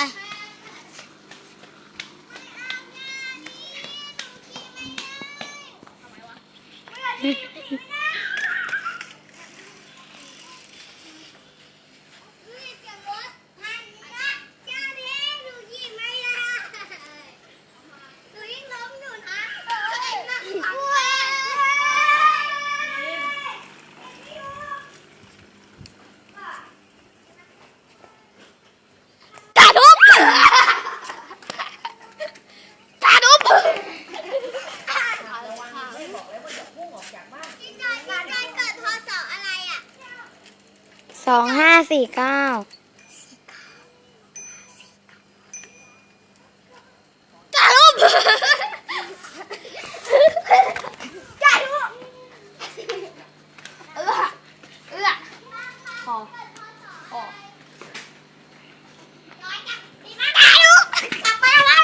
ไม่เอาดุบตาดุบส องห้าสี่เก้าตาดุบตาดุบเออเออพอพอตายลูกกลับไปเอาไว้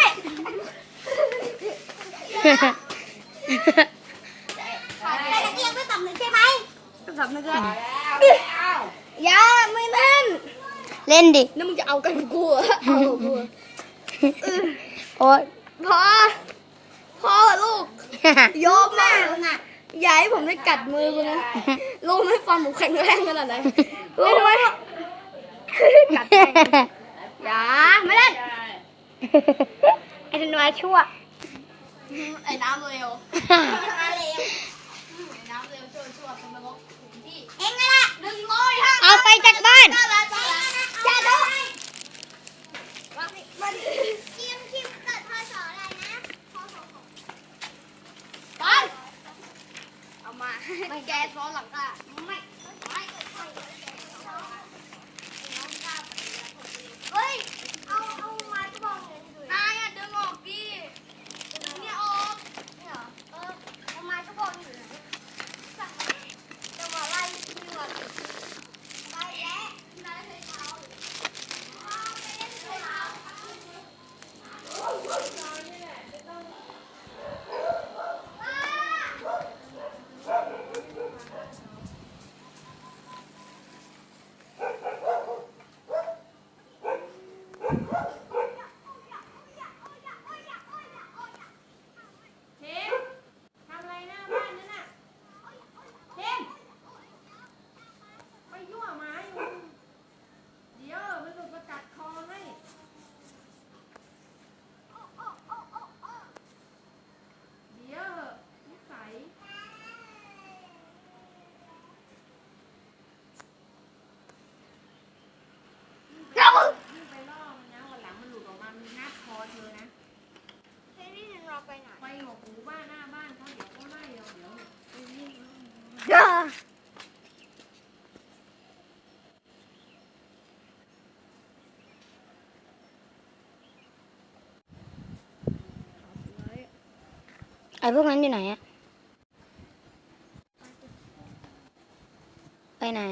แต่ตะเกียงไม่สำนึกใช่ไหมสำนึกแล้ว อย่าไม่เล่นเล่นดิแล้วมึงจะเอากันกับกูเหรอเอากับกูเหรอโอ๊ยพอ พอเหรอลูกยอมแม่อย่าให้ผมได้กัดมือกูนะลูกไม่ฟันผมแข็งแรงขนาดไหนลูกไม่กัดแม่งอย่าไม่เล่นไอ้ธนายชั่ว ไอ้น้ำเร็วไอ้น้ำเร็วชั่วชั่วเป็นนรกถึงที่ เอ็งอะไร หนึ่งร้อยห้า เอาไปจากบ้าน ได้แล้วได้แล้ว อย่าดู มาดิ คิมคิมเกิดพศอะไรนะ ไปเอามา ไม่แกซ้อนหลังกะไม่ไม่ เฮ้ย เอาเอาไม้กระบอกเงินดู นายอะดึงออกดิดึงเนี่ยออก นี่เหรอ เออเอาไม้กระบอกอยู่ไหนสั่งมาจะมาไล่ที่วันไปแล้วนายเคยเท้าเอาไปเล่นเคยเท้า เทมทำอะไรหน้าบ้านนั่นน่ะเทมไปยั่วหมาอยู่เดี๋ยวมันหลุดมากัดคอให้เดี๋ยวนิสัย แล้วมึง ยิ่งไปล่อมันนะวันหลังมันหลุดออกมามันงับคอเธอนะ เฮ้ยนี่ เราไปไหน ไปหกหูบ้านหน้าบ้านเขาเดี๋ยวเขาไล่เราเดี๋ยวไปวิ่งอย่าไอ้พวกนั้นอยู่ไหนอะไปไหน